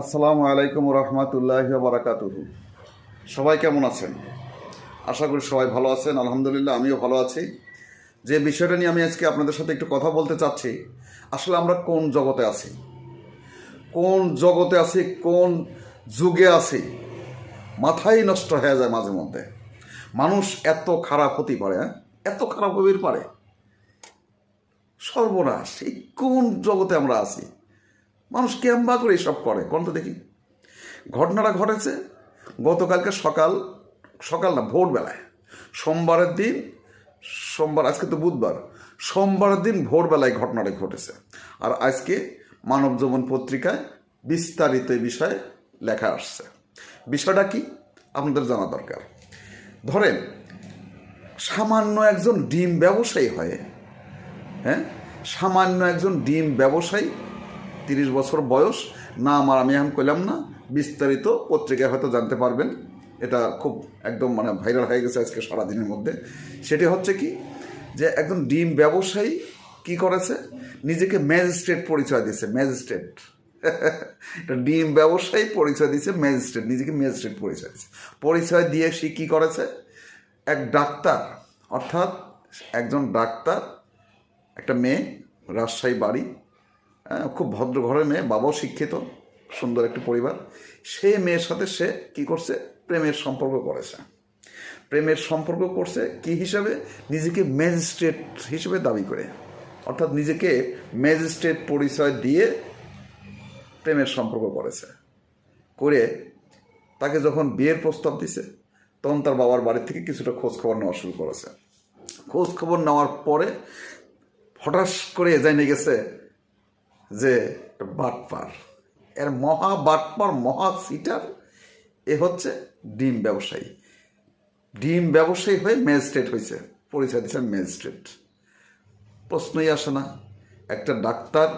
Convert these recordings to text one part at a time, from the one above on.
আসসালামু আলাইকুম রহমতুল্লাহ বারাকাতুহু। সবাই কেমন আছেন? আশা করি সবাই ভালো আছেন, আলহামদুলিল্লাহ আমিও ভালো আছি। যে বিষয়টা নিয়ে আমি আজকে আপনাদের সাথে একটু কথা বলতে চাচ্ছি, আসলে আমরা কোন জগতে আছি? কোন জগতে আছি, কোন যুগে আছি? মাথাই নষ্ট হয়ে যায় মাঝে মধ্যে। মানুষ এত খারাপ হতে পারে হ্যাঁ? এত খারাপ হতে পারে। সর্বনাশ, এই কোন জগতে আমরা আছি? মানুষ কেম্বা করে এসব করে। কোন তো দেখি? ঘটনাটা ঘটেছে গতকালকে সকাল সকাল না, ভোরবেলায়। সোমবারের দিন, সোমবার, আজকে তো বুধবার, সোমবারের দিন ভোরবেলায় ঘটনাটা ঘটেছে। আর আজকে মানব জীবন পত্রিকায় বিস্তারিত বিষয়ে লেখা আসছে। বিষয়টা কি? আপনাদের জানা দরকার। ধরেন, সামান্য একজন ডিম ব্যবসায়ী হয়ে হ্যাঁ? সামান্য একজন ডিম ব্যবসায়ী তিরিশ বছর বয়স। না, আমার আমি এখন কইলাম না, বিস্তারিত পত্রিকায় হয়তো জানতে পারবেন। এটা খুব একদম মানে ভাইরাল হয়ে গেছে আজকে সারাদিনের মধ্যে। সেটি হচ্ছে কি, যে একজন ডিম ব্যবসায়ী কি করেছে? নিজেকে ম্যাজিস্ট্রেট পরিচয় দিয়েছে, ম্যাজিস্ট্রেট। এটা ডিম ব্যবসায়ী পরিচয় দিয়েছে, ম্যাজিস্ট্রেট, নিজেকে ম্যাজিস্ট্রেট পরিচয় দিয়েছে। পরিচয় দিয়ে সে কী করেছে? এক ডাক্তার, অর্থাৎ একজন ডাক্তার, একটা মেয়ে, রাজশাহী বাড়ি খুব ভদ্র ঘরের মেয়ে, বাবাও শিক্ষিত, সুন্দর একটি পরিবার। সেই মেয়ের সাথে সে কি করছে? প্রেমের সম্পর্ক করেছে। প্রেমের সম্পর্ক করছে কি হিসাবে? নিজেকে ম্যাজিস্ট্রেট হিসেবে দাবি করে। অর্থাৎ নিজেকে ম্যাজিস্ট্রেট পরিচয় দিয়ে প্রেমের সম্পর্ক করেছে। করে তাকে যখন বিয়ের প্রস্তাব দিছে, তখন তার বাবার বাড়ি থেকে কিছুটা খোঁজ খবর নেওয়া শুরু করেছে। খোঁজ খবর নেওয়ার পরে হঠাৎ করে জানিয়ে গেছে যে বাটপার। এর মহা বাটপার, মহা সিটার, এ হচ্ছে ডিম ব্যবসায়ী। ডিম ব্যবসায়ী হয়ে ম্যাজিস্ট্রেট হয়েছে পরিচয় দিচ্ছে ম্যাজিস্ট্রেট প্রশ্নই আসে না। একটা ডাক্তার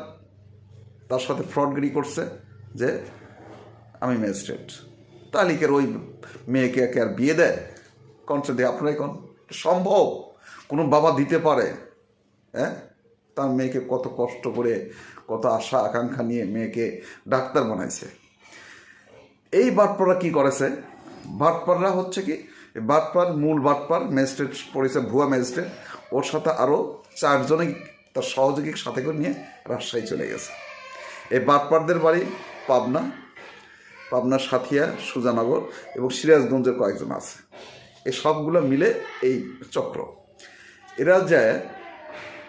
তার সাথে ফ্রডগিরি করছে যে, আমি ম্যাজিস্ট্রেট তালিকের ওই মেয়েকে একে আর বিয়ে দেয়? কনসে দিয়ে, আপনারাই কন? সম্ভব। কোনো বাবা দিতে পারে হ্যাঁ? তার মেয়েকে কত কষ্ট করে, কত আশা, আকাঙ্ক্ষা নিয়ে মেয়েকে ডাক্তার বানাইছে। এই বাটপাররা কি করেছে? বাটপাররা হচ্ছে কি বাটপার, মূল বাটপার, ম্যাজিস্ট্রেট পড়েছে, ভুয়া ম্যাজিস্ট্রেট, ওর সাথে আরও চারজনে তার সহযোগী সাথে করে নিয়ে রাজশাহী চলে গেছে। এই বাটপারদের বাড়ি পাবনা, পাবনার সাথিয়া, সুজানগর এবং সিরাজগঞ্জের কয়েকজন আছে। এই সবগুলো মিলে এই চক্র। এরা যায়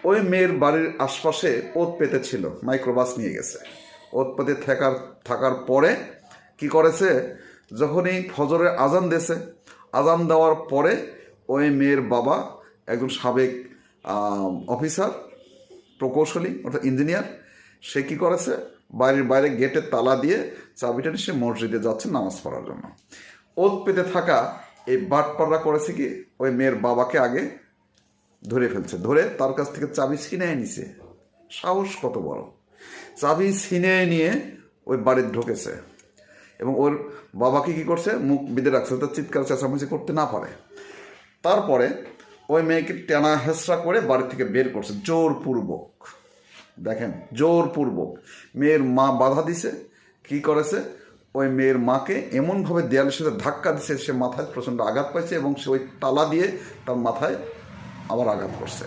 ওই মেয়ের বাড়ির আশপাশে ওত পেতে ছিল মাইক্রোবাস নিয়ে গেছে। ওত পেতে থাকার থাকার পরে কি করেছে? যখনই ফজরের আজান দিয়েছে, আজান দেওয়ার পরে ওই মেয়ের বাবা একজন সাবেক অফিসার প্রকৌশলী, অর্থাৎ ইঞ্জিনিয়ার সে কি করেছে? বাড়ির বাইরে গেটে তালা দিয়ে চাবিটা নিয়ে সে মসজিদে যাচ্ছে নামাজ পড়ার জন্য। ওত পেতে থাকা এই বাটপাড়া করেছে কি? ওই মেয়ের বাবাকে আগে ধরে ফেলছে। ধরে তার কাছ থেকে চাবি ছিনিয়ে নিছে। সাহস কত বড়। চাবি ছিনিয়ে নিয়ে ওই বাড়িতে ঢুকেছে। এবং ওর বাবাকে কি করছে? মুখ বিদে রাখছে তার চিৎকার, চেঁচামেচি করতে না পারে। তারপরে ওই মেয়েকে টেনা হেসরা করে বাড়ি থেকে বের করছে। জোরপূর্বক। দেখেন, জোরপূর্বক। মেয়ের মা বাধা দিছে। কি করেছে? ওই মেয়ের মাকে এমনভাবে দেয়ালের সাথে ধাক্কা দিছে, সে মাথায় প্রচণ্ড আঘাত পাইছে এবং সে ওই তালা দিয়ে তার মাথায় আবার আঘাত করছে।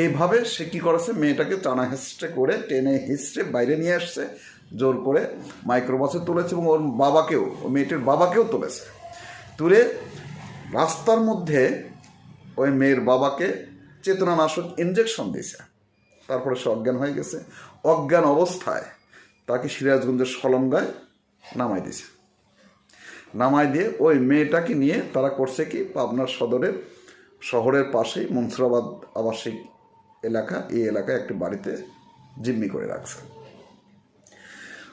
এইভাবে সে কী করেছে? মেয়েটাকে টানা হেসড়ে করে, টেনে হিসড়ে বাইরে নিয়ে আসছে, জোর করে মাইক্রোবাসে তুলেছে এবং ওর বাবাকেও, ও মেয়েটির বাবাকেও তুলেছে। তুলে রাস্তার মধ্যে ওই মেয়ের বাবাকে চেতনানাশক ইঞ্জেকশন দিয়েছে। তারপরে সে অজ্ঞান হয়ে গেছে। অজ্ঞান অবস্থায় তাকে সিরাজগঞ্জের সলঙ্গায় নামাই দিয়েছে। নামাই দিয়ে ওই মেয়েটাকে নিয়ে তারা করছে কি? পাবনার সদরের শহরের পাশেই মনসুরাবাদ আবাসিক এলাকা। এই এলাকায় একটি বাড়িতে জিম্মি করে রাখছে।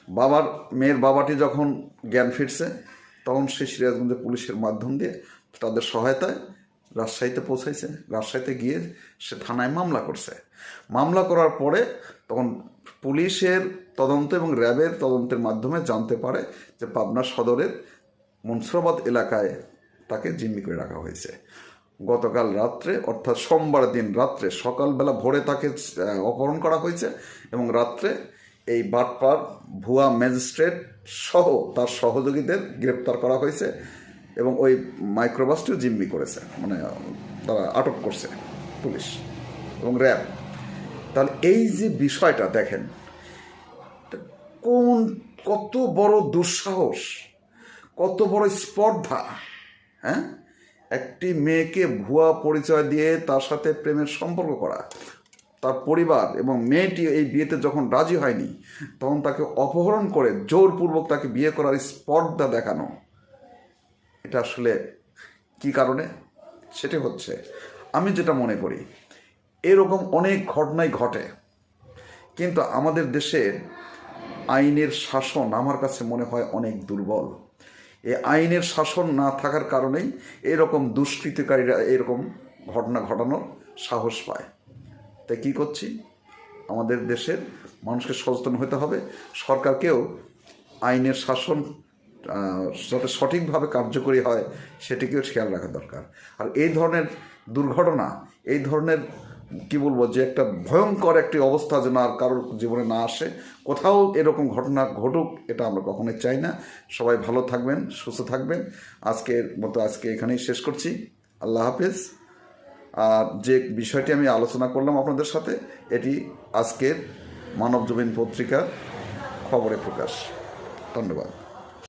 বাবার, মেয়ের বাবাটি যখন জ্ঞান ফিরছে, তখন সে সিরাজগঞ্জে পুলিশের মাধ্যম দিয়ে তাদের সহায়তায় রাজশাহীতে পৌঁছাইছে। রাজশাহীতে গিয়ে সে থানায় মামলা করছে। মামলা করার পরে তখন পুলিশের তদন্ত এবং র্যাবের তদন্তের মাধ্যমে জানতে পারে যে পাবনা সদরের মনসুরাবাদ এলাকায় তাকে জিম্মি করে রাখা হয়েছে। গতকাল রাত্রে, অর্থাৎ সোমবার দিন রাত্রে, সকালবেলা ভোরে তাকে অপহরণ করা হয়েছে এবং রাত্রে এই বাটপার ভুয়া ম্যাজিস্ট্রেট সহ তার সহযোগীদের গ্রেপ্তার করা হয়েছে এবং ওই মাইক্রোবাসটিও জিম্মি করেছে। মানে তারা আটক করছে পুলিশ এবং র্যাব। তাহলে এই যে বিষয়টা দেখেন, কোন, কত বড় দুঃসাহস, কত বড় স্পর্ধা হ্যাঁ? একটি মেয়েকে ভুয়া পরিচয় দিয়ে তার সাথে প্রেমের সম্পর্ক করা। তার পরিবার এবং মেয়েটি এই বিয়েতে যখন রাজি হয়নি, তখন তাকে অপহরণ করে জোরপূর্বক তাকে বিয়ে করার স্পর্ধা দেখানো। এটা আসলে কি কারণে? সেটি হচ্ছে, আমি যেটা মনে করি, এরকম অনেক ঘটনাই ঘটে। কিন্তু আমাদের দেশের আইনের শাসন আমার কাছে মনে হয় অনেক দুর্বল। এই আইনের শাসন না থাকার কারণেই এরকম দুষ্কৃতিকারীরা এরকম ঘটনা ঘটানোর সাহস পায়। তাই কী করছি? আমাদের দেশের মানুষকে সচেতন হতে হবে। সরকারকেও আইনের শাসন যাতে সঠিকভাবে কার্যকরী হয়, সেটিকেও খেয়াল রাখা দরকার। আর এই ধরনের দুর্ঘটনা, এই ধরনের কি বলব, যে একটা ভয়ঙ্কর একটি অবস্থা যেন আর কারোর জীবনে না আসে। কোথাও এরকম ঘটনা ঘটুক, এটা আমরা কখনোই চাই না। সবাই ভালো থাকবেন, সুস্থ থাকবেন। আজকের মতো আজকে এখানেই শেষ করছি। আল্লাহ হাফেজ। আর যে বিষয়টি আমি আলোচনা করলাম আপনাদের সাথে, এটি আজকের মানবজমিন পত্রিকার খবরে প্রকাশ। ধন্যবাদ।